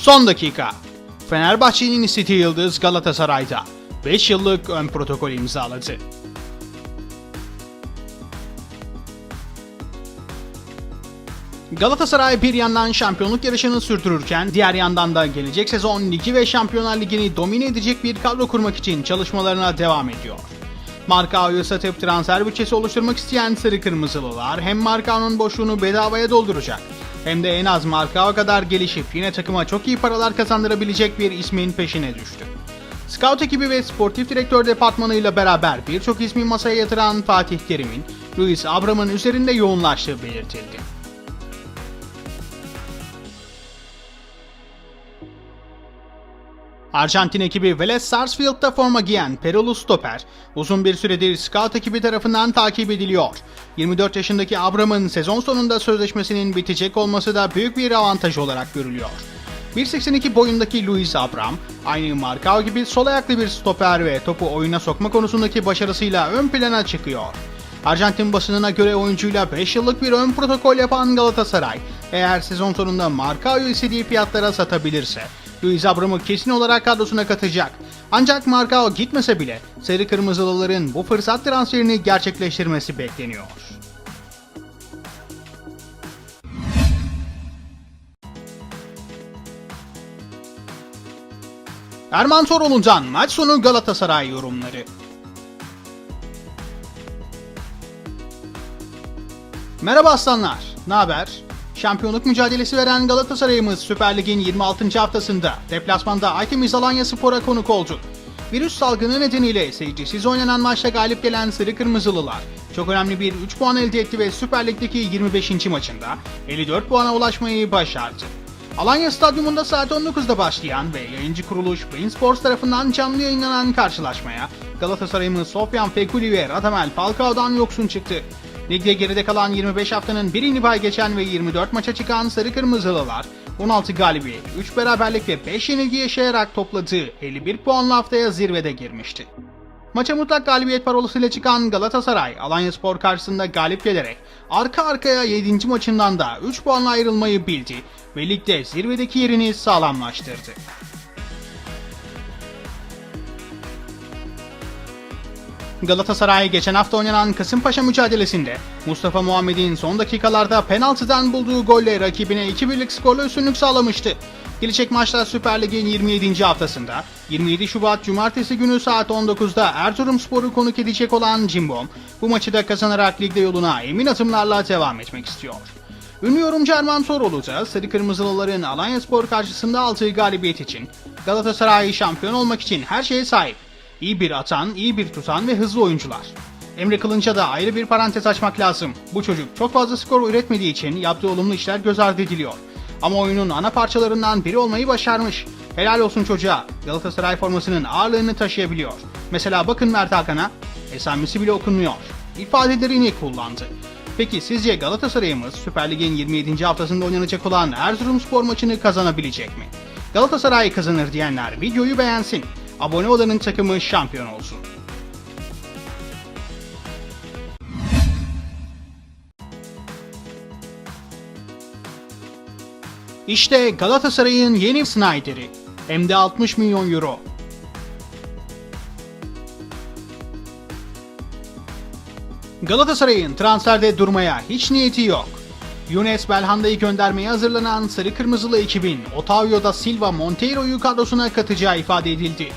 Son dakika. Fenerbahçe'nin City Yıldız Galatasaray'da 5 yıllık ön protokol imzaladı. Galatasaray bir yandan şampiyonluk yarışını sürdürürken diğer yandan da gelecek sezon ligi ve Şampiyonlar Ligi'ni domine edecek bir kadro kurmak için çalışmalarına devam ediyor. Markao'yu satıp transfer bütçesi oluşturmak isteyen Sarı Kırmızılılar hem Markao'nun boşluğunu bedavaya dolduracak hem de en az Markao kadar gelişip yine takıma çok iyi paralar kazandırabilecek bir ismin peşine düştü. Scout ekibi ve sportif direktör departmanıyla beraber birçok ismi masaya yatıran Fatih Terim'in Luis Abram'ın üzerinde yoğunlaştığı belirtildi. Arjantin ekibi Vélez Sarsfield'da forma giyen Perulu stoper uzun bir süredir scout ekibi tarafından takip ediliyor. 24 yaşındaki Abram'ın sezon sonunda sözleşmesinin bitecek olması da büyük bir avantaj olarak görülüyor. 1.82 boyundaki Luis Abram, aynı Marcao gibi sol ayaklı bir stoper ve topu oyuna sokma konusundaki başarısıyla ön plana çıkıyor. Arjantin basınına göre oyuncuyla 5 yıllık bir ön protokol yapan Galatasaray, eğer sezon sonunda Marcao'yu istediği fiyatlara satabilirse, Luis Abram'ı kesin olarak kadrosuna katacak. Ancak Marcao gitmese bile Sarı Kırmızılıların bu fırsat transferini gerçekleştirmesi bekleniyor. Erman Toroğlu'ndan maç sonu Galatasaray yorumları. Merhaba aslanlar, ne haber? Şampiyonluk mücadelesi veren Galatasaray'ımız Süper Lig'in 26. haftasında deplasmanda Aykemiz Alanya Spor'a konuk oldu. Virüs salgını nedeniyle seyircisiz oynanan maçta galip gelen Sarı Kırmızılılar çok önemli bir 3 puan elde etti ve Süper Lig'deki 25. maçında 54 puana ulaşmayı başardı. Alanya Stadyumunda saat 19'da başlayan ve yayıncı kuruluş Bein Sports tarafından canlı yayınlanan karşılaşmaya Galatasaray'ımız Sofyan Fekuli ve Radamel Falcao'dan yoksun çıktı. Ligde geride kalan 25 haftanın birini bay geçen ve 24 maça çıkan Sarı Kırmızılılar 16 galibiyet, 3 beraberlik ve 5 yenilgi yaşayarak topladığı 51 puanlı haftaya zirvede girmişti. Maça mutlak galibiyet parolasıyla çıkan Galatasaray, Alanya Spor karşısında galip gelerek arka arkaya 7. maçından da 3 puanla ayrılmayı bildi ve ligde zirvedeki yerini sağlamlaştırdı. Galatasaray geçen hafta oynanan Kasımpaşa mücadelesinde Mustafa Muhammed'in son dakikalarda penaltıdan bulduğu golle rakibine 2-1'lik skorla üstünlük sağlamıştı. Gelecek maçta Süper Lig'in 27. haftasında 27 Şubat Cumartesi günü saat 19'da Erzurumspor'u konuk edecek olan Cimbom bu maçı da kazanarak ligde yoluna emin adımlarla devam etmek istiyor. Ünlü yorumcu Erman Toroğlu da Sarı Kırmızılıların Alanya Spor karşısında aldığı galibiyet için Galatasaray şampiyon olmak için her şeye sahip. İyi bir atan, iyi bir tutan ve hızlı oyuncular. Emre Kılınç'a da ayrı bir parantez açmak lazım. Bu çocuk çok fazla skor üretmediği için yaptığı olumlu işler göz ardı ediliyor. Ama oyunun ana parçalarından biri olmayı başarmış. Helal olsun çocuğa. Galatasaray formasının ağırlığını taşıyabiliyor. Mesela bakın Mert Hakan'a, esamesi bile okunmuyor. İfadelerini kullandı. Peki sizce Galatasaray'ımız Süper Lig'in 27. haftasında oynanacak olan Erzurumspor maçını kazanabilecek mi? Galatasaray kazanır diyenler videoyu beğensin. Abone olanın takımı şampiyon olsun. İşte Galatasaray'ın yeni Snyder'i. Hem de 60 milyon euro. Galatasaray'ın transferde durmaya hiç niyeti yok. Younes Belhanda'yı göndermeye hazırlanan Sarı Kırmızılı ekibin Otavio da Silva Monteiro'yu kadrosuna katacağı ifade edildi.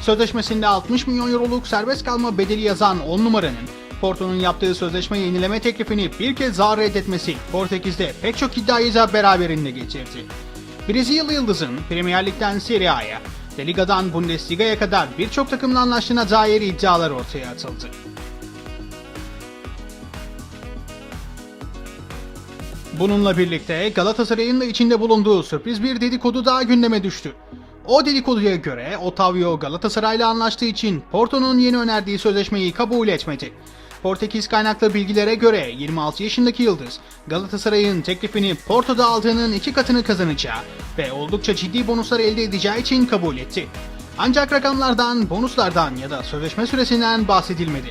Sözleşmesinde 60 milyon euroluk serbest kalma bedeli yazan 10 numaranın Porto'nun yaptığı sözleşme yenileme teklifini bir kez daha reddetmesi Portekiz'de pek çok iddiayı da beraberinde getirdi. Brezilyalı Yıldız'ın Premier Lig'den Serie A'ya, La Liga'dan Bundesliga'ya kadar birçok takımla anlaştığına dair iddialar ortaya atıldı. Bununla birlikte Galatasaray'ın da içinde bulunduğu sürpriz bir dedikodu daha gündeme düştü. O dedikoduya göre Otavio Galatasaray'la anlaştığı için Porto'nun yeni önerdiği sözleşmeyi kabul etmedi. Portekiz kaynaklı bilgilere göre 26 yaşındaki Yıldız, Galatasaray'ın teklifini Porto'da aldığının iki katını kazanacağı ve oldukça ciddi bonuslar elde edeceği için kabul etti. Ancak rakamlardan, bonuslardan ya da sözleşme süresinden bahsedilmedi.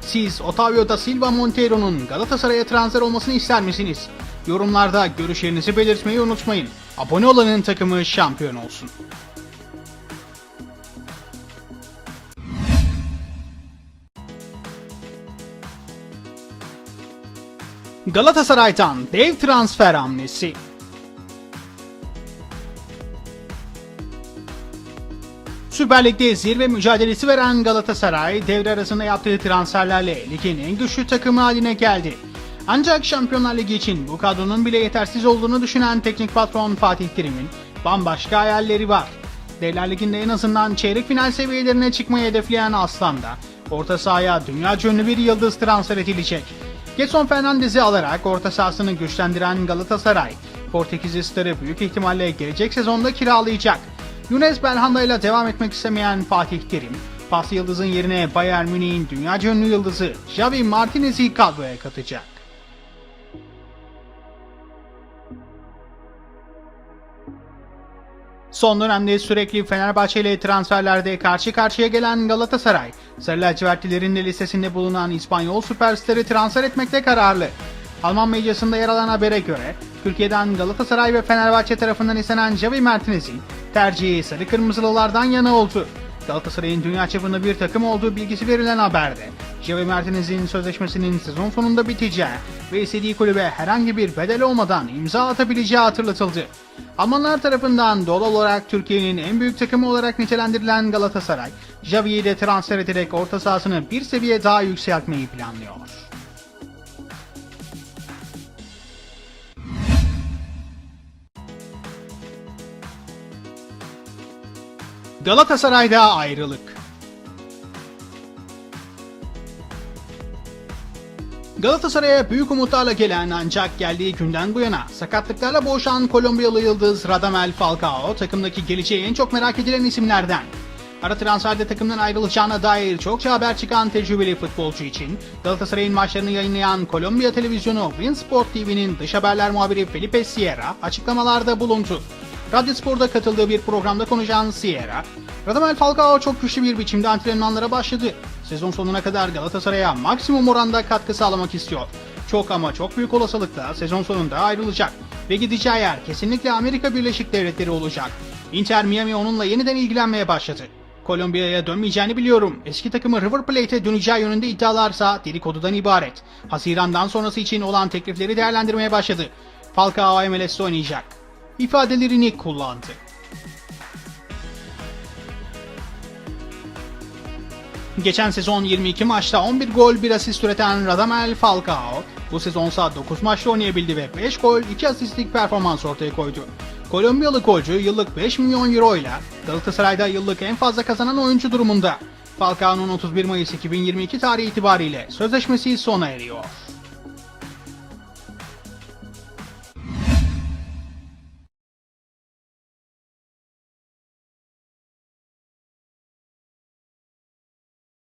Siz Otavio da Silva Monteiro'nun Galatasaray'a transfer olmasını ister misiniz? Yorumlarda görüşlerinizi belirtmeyi unutmayın. Abone olanın takımı şampiyon olsun. Galatasaray'dan dev transfer hamlesi. Süper Lig'de zirve mücadelesi veren Galatasaray devre arasında yaptığı transferlerle ligin en güçlü takımı haline geldi. Ancak Şampiyonlar Ligi için bu kadronun bile yetersiz olduğunu düşünen teknik patron Fatih Terim'in bambaşka hayalleri var. Devler Ligi'nde en azından çeyrek final seviyelerine çıkmayı hedefleyen Aslan'da orta sahaya dünya ünlü bir yıldız transfer edilecek. Getson Fernandez'i alarak orta sahasını güçlendiren Galatasaray, Portekizli starı büyük ihtimalle gelecek sezonda kiralayacak. Yunus Belhanda ile devam etmek istemeyen Fatih Terim, pas yıldızın yerine Bayern Münih'in dünya ünlü yıldızı Xavi Martinez'i kadroya katacak. Son dönemde sürekli Fenerbahçe ile transferlerde karşı karşıya gelen Galatasaray, Sarı lacivertlilerin de listesinde bulunan İspanyol süperstarı transfer etmekte kararlı. Alman medyasında yer alan habere göre, Türkiye'den Galatasaray ve Fenerbahçe tarafından istenen Javi Martinez'in tercihi sarı kırmızılılardan yana oldu. Galatasaray'ın dünya çapında bir takım olduğu bilgisi verilen haberde, Javi Martinez'in sözleşmesinin sezon sonunda biteceği ve istediği kulübe herhangi bir bedel olmadan imza atabileceği hatırlatıldı. Almanlar tarafından doğal olarak Türkiye'nin en büyük takımı olarak nitelendirilen Galatasaray, Javi'yi de transfer ederek orta sahasını bir seviye daha yükseltmeyi planlıyor. Galatasaray'da ayrılık. Galatasaray'a büyük umutlarla gelen ancak geldiği günden bu yana sakatlıklarla boğuşan Kolombiyalı yıldız Radamel Falcao takımdaki geleceği en çok merak edilen isimlerden. Ara transferde takımdan ayrılacağına dair çokça haber çıkan tecrübeli futbolcu için Galatasaray'ın maçlarını yayınlayan Kolombiya televizyonu Winsport TV'nin dış haberler muhabiri Felipe Sierra açıklamalarda bulundu. Radyo Spor'da katıldığı bir programda konuşan Sierra, Radamel Falcao çok güçlü bir biçimde antrenmanlara başladı. Sezon sonuna kadar Galatasaray'a maksimum oranda katkı sağlamak istiyor. Çok ama çok büyük olasılıkla sezon sonunda ayrılacak ve gideceği yer kesinlikle Amerika Birleşik Devletleri olacak. Inter Miami onunla yeniden ilgilenmeye başladı. Kolombiya'ya dönmeyeceğini biliyorum. Eski takımı River Plate'e döneceği yönünde iddialarsa dedikodudan ibaret. Hazirandan sonrası için olan teklifleri değerlendirmeye başladı. Falcao MLS'de oynayacak. İfadelerini kullandı. Geçen sezon 22 maçta 11 gol 1 asist üreten Radamel Falcao bu sezonsa 9 maçta oynayabildi ve 5 gol 2 asistlik performans ortaya koydu. Kolombiyalı golcü yıllık 5 milyon euro ile Galatasaray'da yıllık en fazla kazanan oyuncu durumunda. Falcao'nun 31 Mayıs 2022 tarihi itibariyle sözleşmesi sona eriyor.